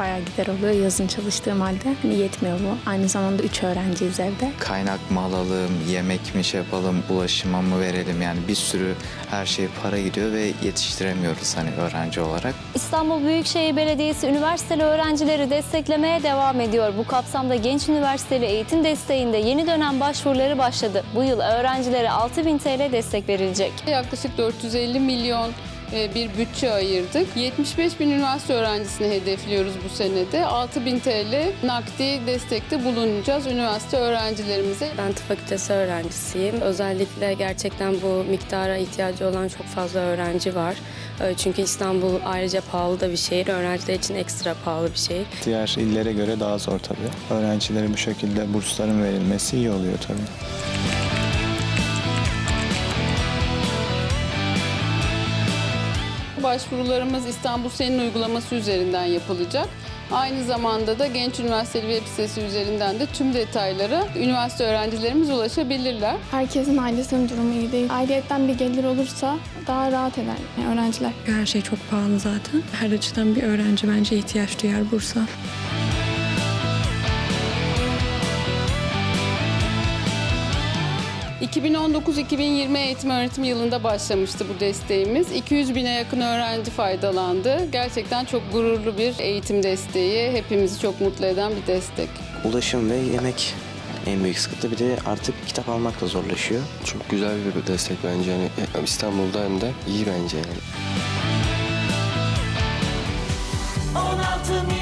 bayağı gider oluyor yazın çalıştığım halde. Hani yetmiyor bu. Aynı zamanda üç öğrenciyiz evde. Kaynak mı alalım, yemek mi şey yapalım, ulaşıma mı verelim yani bir sürü her şey para gidiyor ve yetiştiremiyoruz hani öğrenci olarak. İstanbul Büyükşehir Belediyesi üniversiteli öğrencileri desteklemeye devam ediyor. Bu kapsamda Genç Üniversiteli Eğitim Desteği'nde yeni dönem başvuruları başladı. Bu yıl öğrencilere 6000 TL destek verilecek. Yaklaşık 450 milyon bir bütçe ayırdık. 75 bin üniversite öğrencisini hedefliyoruz bu senede. 6 bin TL nakdi destekte bulunacağız üniversite öğrencilerimize. Ben tıp fakültesi öğrencisiyim. Özellikle gerçekten bu miktara ihtiyacı olan çok fazla öğrenci var. Ee, Çünkü İstanbul ayrıca pahalı da bir şehir. Öğrenciler için ekstra pahalı bir şehir. Diğer illere göre daha zor tabii. Öğrencilere bu şekilde bursların verilmesi iyi oluyor tabii. Başvurularımız İstanbul Senin uygulaması üzerinden yapılacak. Aynı zamanda da Genç Üniversiteli web sitesi üzerinden de tüm detaylara üniversite öğrencilerimiz ulaşabilirler. Herkesin ailesinin durumu iyi değil. Ayrıyetten bir gelir olursa daha rahat eder yani öğrenciler. Her şey çok pahalı zaten. Her açıdan bir öğrenci bence ihtiyaç duyar bursa. ...2019-2020 eğitim öğretim yılında başlamıştı bu desteğimiz. 200 bine yakın öğrenci faydalandı. Gerçekten çok gururlu bir eğitim desteği. Hepimizi çok mutlu eden bir destek. Ulaşım ve yemek en büyük sıkıntı. Bir de artık kitap almak da zorlaşıyor. Çok güzel bir destek bence. Yani hem İstanbul'da hem de iyi bence yani. 16 milyon